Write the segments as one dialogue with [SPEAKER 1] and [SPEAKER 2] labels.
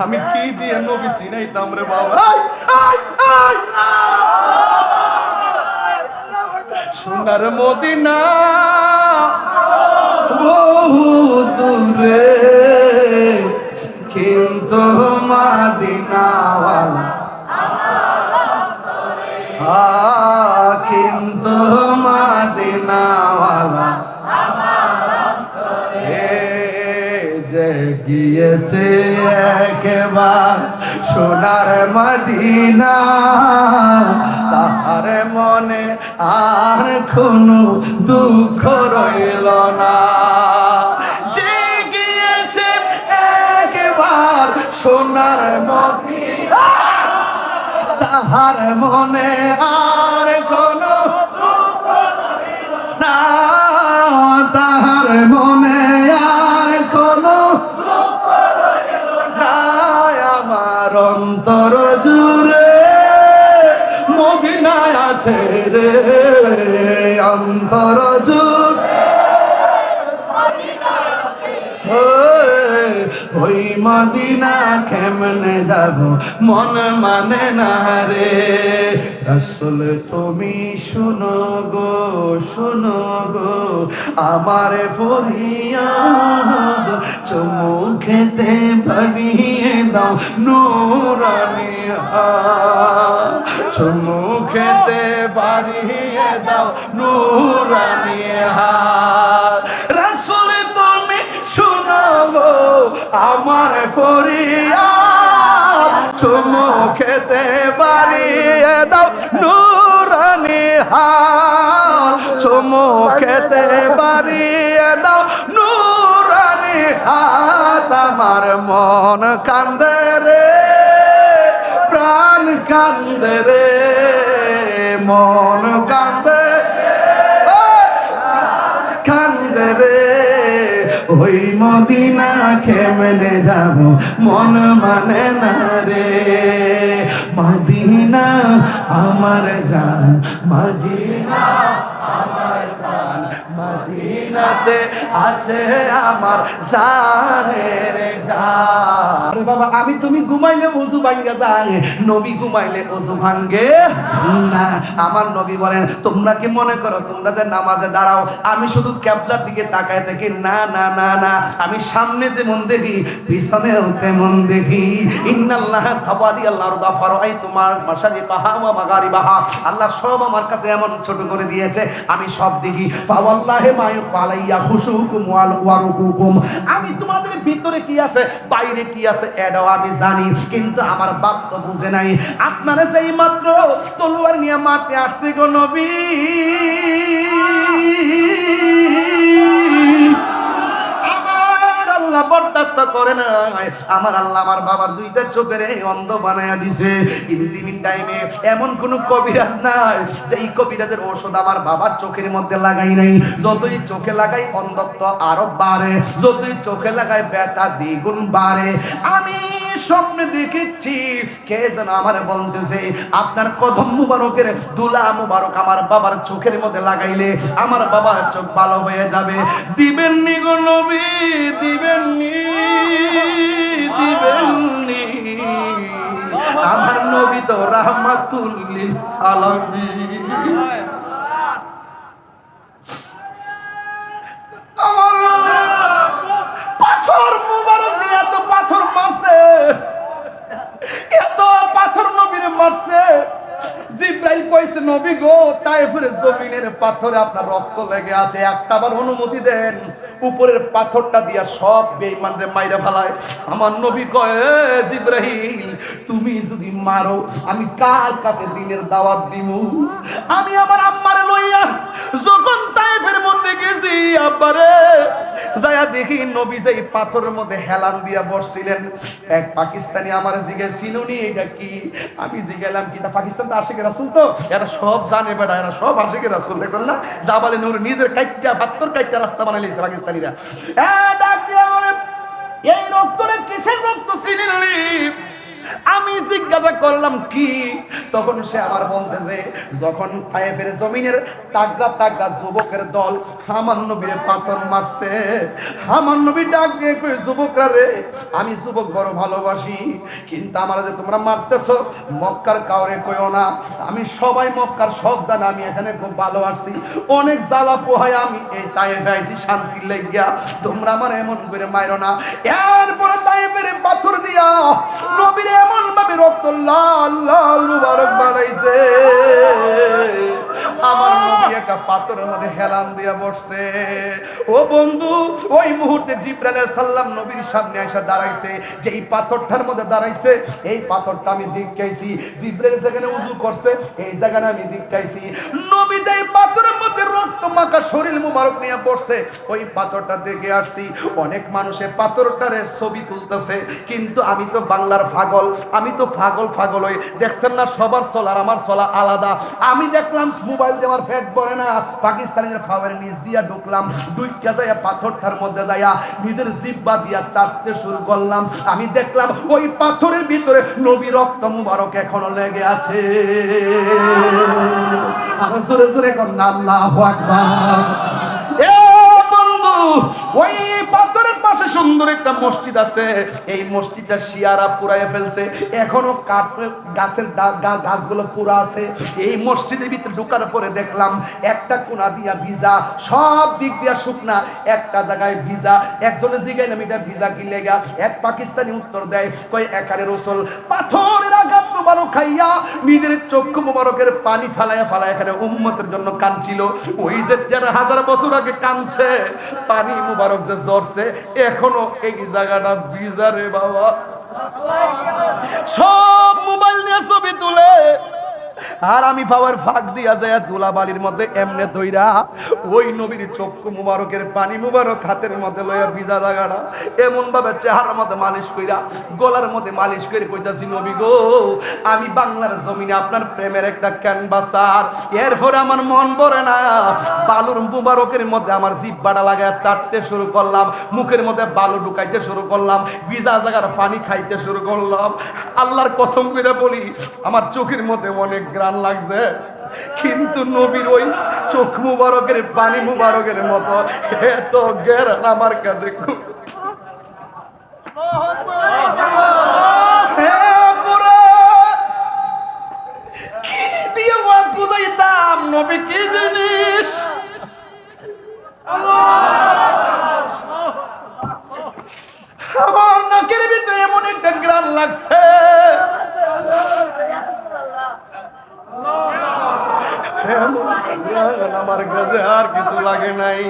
[SPEAKER 1] আমি কি দিয়ে নবী চিনাইতাম রে বাবা? সোনার মদিনা বহু দূরে কিন্তু মাদিনাওয়ালা। আ, গিয়েছে একবার সোনার মদিনা। তাহার মনে আর কোনো দুঃখ রইল না। যে গিয়েছে একবার সোনার মদিনা, তাহার মনে আর রে অন্তর ওই মদিনা কেমনে যাব? মন মানে না রে। রসুল, তুমি শুনো গো শুনো গো। আমার ফরিয়াদ চুমু খেতে বানিয়ে দাও নুরানি চুমু খেতে বাড়িয়ে দাও নুরানি ফরিয়াদ চুমু খেতে বাড়িয়ে দাও নুরানি হাল। চুমু খেতে বাড়িয়ে দাও নুরানি হাত। আমার মন কান্দে রে, প্রাণ কান্দে রে, মন মদিনা কেমনে যাব? মন মানে না রে। মদিনা আমার যান মদিনা মদিনাতে আছে আমার জান। আরে বাবা, আমি তুমি ঘুমাইলে ওযু ভাঙ্গে যায় নবী ঘুমাইলে ওযু ভাঙ্গে? না, আমার নবী বলেন, তোমরা কি মনে করো, তোমরা যে নামাজে দাঁড়াও, আমি শুধু ক্যাবলার দিকে তাকায় থাকি? না না না না, আমি সামনে যেমন দেখি, পিছনেও তেমন দেখি। ইন্নাল্লাহ সাবারি আল্লাহর দাফার আই তোমার মাশারি কাহা ওয়া মাগারি বাহা আল্লাহ সব আমার কাছে এমন ছোট করে দিয়েছে, আমি সব দেখি। পাওয়াল্লাহে মায়ু পালাইয়া খুশুকুম ওয়াল ওয়ারুকুকুম। আমি তোমাদের ভিতরে কি আছে, বাইরে কি আছে, এটাও আমি জানি, কিন্তু আমার বাপ তো বুঝে নাই। আপনারা যেই মাত্র তলোয়ার নিয়ে মারতে আসছে গো নবী। আল্লাহ বরদাস্ত করে না আমার আল্লাহ আমার বাবার দুইটা চোখের অন্ধ বানায়া দিছে। ইন্দিমিন টাইমে এমন কোন কবিরাজ নাই যে এই কবিরাজের আমার বাবার চোখের মধ্যে লাগাই নাই। যতই চোখে লাগাই অন্ধত্ব আরও বাড়ে, যতই চোখে লাগাই ব্যথা দ্বিগুণ বাড়ে। আমি স্বপ্নে দেখেছি, কে যেন আমার বলতেছে, আপনার কদম মুবারকের দুলা মুবারক আমার বাবার চোখের মধ্যে লাগাইলে আমার বাবার চোখ ভালো হয়ে যাবে। দিবেননি গো নবী দিবেননি দিবেননি। আমার নবী তো রাহমাতুল লিল আলামিন পাথর মুবারক দিয়ে এত পাথর মারছে। এত পাথর নবীরে মারছে। জিব্রাইল কইছে, নবী গো, তাইফের জমিনের পাথরে আপনার রক্ত লেগে আছে। একটা বার অনুমতি দেন, উপরের পাথরটা দিয়া সব বেঈমানরে মাইরা ফেলায়। আমার নবী কয়, "এ জিব্রাইল, তুমি যদি মারো, আমি কার কাছে দিনের দাওয়াত দিমু? আমি আমার আম্মারে লইয়া যখন তাইফের মধ্যে গেছি, আব্বারে, যায়া দেখি নবী যে পাথরের মধ্যে হেলান দিয়া বসছিলেন। এক পাকিস্তানি আমার জিগে চিনুনি এটা কি? আমি জিগেলাম কি তা পাকিস্তান তো আশেখ রাসুল তো? এরা সব জানে বেটা, এরা সব আশেখ রাসুল। দেখছেন না? জাবালে বলে নূর নিজের কাইটটা বাত্তর কাইটটা রাস্তা বানাই লিখছে পাকিস্তানিরা। এই রক্তরে কিসের রক্ত? চিনিলি আমি জিজ্ঞাসা করলাম, কি? তখন সে আমার বলতেছে যখন তায়েফের জমিনের তাগড়া তাগড়া যুবকের দল আমার নবীর পাথর মারছে আমার নবী ডাক দিয়ে কই, যুবকরা রে, আমি যুবক বড় ভালোবাসি, কিন্তু আমার যে তোমরা মারতেছো, মক্কার কাউরে কইও না। আমি সবাই মক্কার সব জানে, আমি এখানে খুব ভালো আসছি অনেক জ্বালা পোহায় আমি এই তায়েফে আইছি, শান্তির লেগিয়া। তোমরা আমার এমন করে মাইরো না। এরপরে তায়েফের পাথর দিয়া নবীর এমন ভাবে রক্ত লাল লাল মুবারক বানাইছে। আমার নবী একটা পাথরের মধ্যে হেলান দিয়া বসছে। ও বন্ধু, ওই মুহূর্তে জিব্রাইল সাল্লাম নবীর সামনে এসে দাঁড়াইছে। যে এই পাথরটার মধ্যে দাঁড়াইছে, এই পাথরটা আমি দিকাইছি জিব্রাইল যেখানে উজু করছে, এই জায়গায় আমি দিকাইছি নবী যে পাথরের শরীর মুবারক নিয়ে পড়ছে। ওই পাথরটা দেখে আসছি, অনেক মানুষে ছবি তুলতেছে। কিন্তু আমি তো বাংলার পাগল, আমি তো পাগল পাগল হই। দেখছেন না, সবার চলার আমার চলা আলাদা। আমি দেখলাম মোবাইল দিয়ে ফ্যাট না। নিচ দিয়া ঢুকলাম যাইয়া পাথরটার মধ্যে যাইয়া নিজের জিব্বা দিয়া চাপতে শুরু করলাম। আমি দেখলাম ওই পাথরের ভিতরে নবী রক্ত মুবারক এখনও লেগে আছে। আল্লাহ বন্ধু, ওই পাথরের পাশে সুন্দর একটা মসজিদ আছে। এই মসজিদটা শিয়ারা পুরাই ফেলছে। এখনও কাঠ গাছের গাছগুলো পুরা আছে। এই মসজিদের ভিতরে ঢুকার পরে দেখলাম একটা কোনা দিয়া ভিজা, সব দিক দিয়া শুকনা। একটা জায়গায় ভিজা। একজনে জিগাইলাম, এটা ভিজা কি লেগা? এক পাকিস্তানি উত্তর দেয়, কই একারে রসল, পাথরের মুবারক খাইয়া নিজের চক্ষু মুবারকের পানি ফালাইয়া ফালায়া এখানে উম্মতের জন্য কাঁদছিল। ওই যে যারা হাজার বছর আগে কাঁদছে, পানি মুবারক যে জ্বরছে এখনও এই জায়গাটা বিজারে বাবা। সব মোবাইল দিয়ে ছবি তুলে। আর আমি পাওয়ার ফাঁক দিয়া যায় দুলা বালির মধ্যে এমনে দইরা ওই নবীর চক্ষু মুবারকের পানি মুবারক হাতের মধ্যে লইয়া ভিজা জায়গাটা এমন ভাবে চেহারার মধ্যে মালিশ কইরা, গলার মধ্যে মালিশ করে কইতাছি, নবী গো, আমি বাংলার জমিনে আপনার প্রেমের একটা ক্যানভাসার এরপরে আমার মন ভরে না। বালুর মুবারকের মধ্যে আমার জিব্বাটা লাগায় চাটতে শুরু করলাম, মুখের মধ্যে বালু ঢুকাইতে শুরু করলাম, ভিজা জায়গার পানি খাইতে শুরু করলাম। আল্লাহর কসম করে বলি, আমার চোখের মধ্যে অনেক গ্রান লাগছে। কিন্তু নবীর ওই চোখ মুবারকের পানি মুবারকের মতো এত গেরান আমার কাছে আমার নাকের ভিতরে এমন একটা গ্রান লাগছে এমন গ্রান আমার কাছে আর কিছু লাগে নাই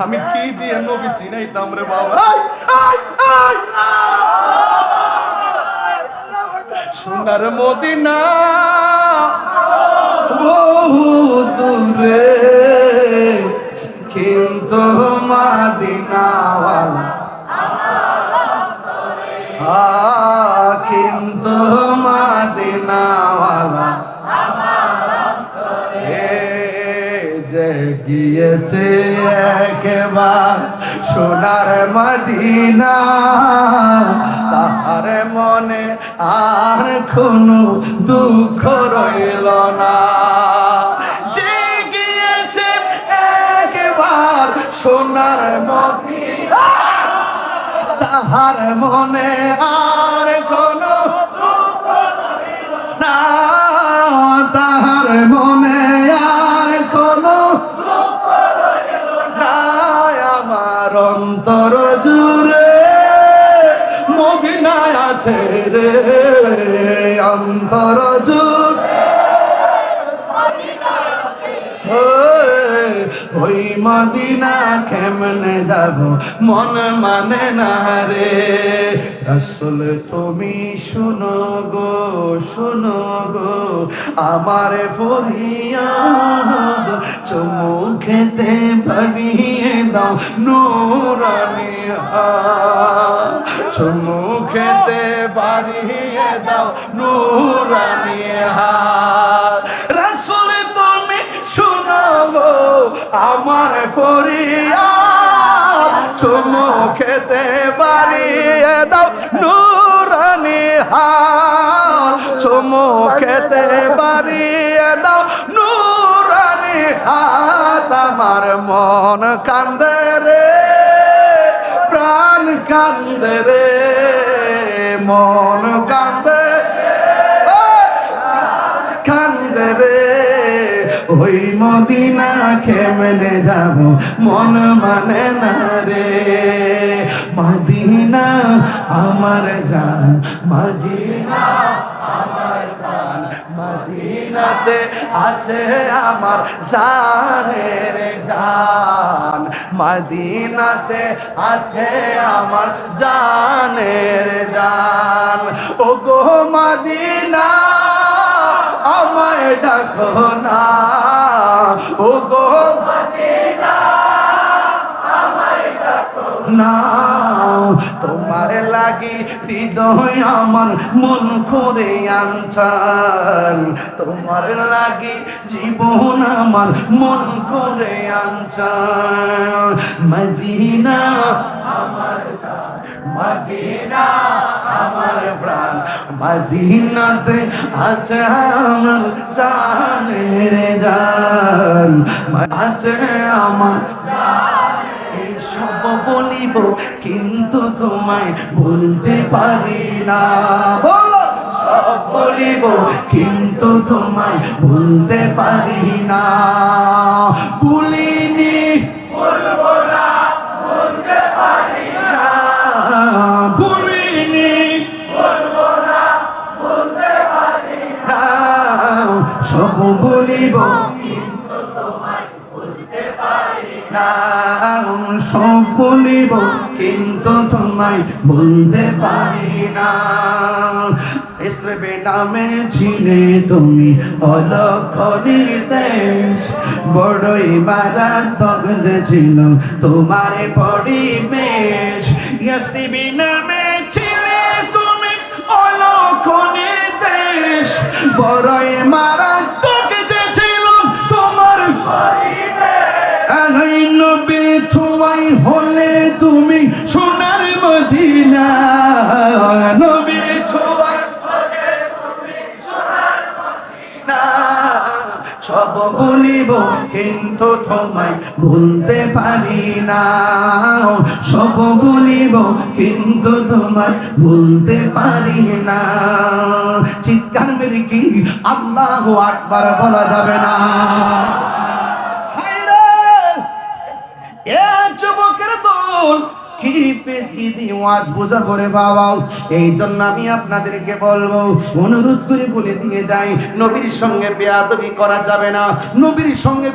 [SPEAKER 1] আমি কি দিয়ে নবী চিনাইতাম রে বাবা সোনার মদিনা বহু দূরে কিন্তু মাদিনাওয়ালা আ, গিয়েছে একবার সোনার মদিনা। তাহার মনে আর কোনো দুঃখ রইল না। যে গিয়েছে একবার সোনার মদিনা, তাহার মনে আর মদিনায় আছে রে। অন্তর ওই মদিনা কেমনে যাব? মন মানে না রে। রসুল, তুমি শুনো গো শুনো গো। আমার ফরিয়াদ চুমু খেতে বানিয়ে দাও চুমু খেতে বানিয়ে দাও, নুরানি আমার ফরিয়াদ চুমু খেতে বাড়িয়ে দাও নুরানি হাল। চুমু খেতে বাড়িয়ে দাও নুরানি হাত আমার মন কান্দে রে, প্রাণ কান্দে রে, মন কান্দে ওই মদিনা খেমনে যাব? মন মানে না রে। মদিনা আমার জান, মদিনা আমার প্রাণ। মদিনাতে আছে আমার জানের জান। মদিনাতে আছে আমার জানের জান। ও গো মদিনা আমায় ডাকো না। ও তোমার লাগি হৃদয় আমার মন করে আনছান তোমার লাগি জীবন আমার মন করে আনছান মদিনা। আমার মদিনা আমার প্রাণ। মদিনাতে আছে আমার জানের জান। আছে আমার সব বলিব কিন্তু তোমায় বলতে পারি না। বলিব কিন্তু তোমায় বলতে পারি না। ভুলিনি, বলব সব বলিব কিন্তু তোমায় বলতে পারি না। ইসরে নামে ছিলে তুমি অলক্ষণী দেশ বড়ই মারাত্মক যে ছিল তোমার পরিবেশ। ইয়াসিবি নামে ছিলে তুমি অলক্ষণী দেশ বড়ই মারাত্মক যে ছিল তোমার আগাই সব বলিব, কিন্তু তোমায় ভুলতে পারি না। সব বলিব, কিন্তু তোমায় ভুলতে পারি না। চিৎকার মেরে কি আল্লাহ আকবার বলা যাবে না? যুবকের দল কি বোঝা করে এই জন্য আমি আপনাদেরকে বলব, অনুরোধ করে বলে দিয়ে যাই, নবীর সঙ্গে করা যাবে না, নবীর সঙ্গে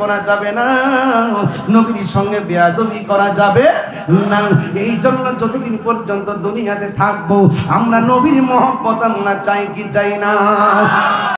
[SPEAKER 1] করা যাবে না সঙ্গে বেয়াদবি করা যাবে না। এই জন্য যতদিন পর্যন্ত দুনিয়াতে থাকব, আমরা নবীর মহব্বত আমরা চাই কি চাই না।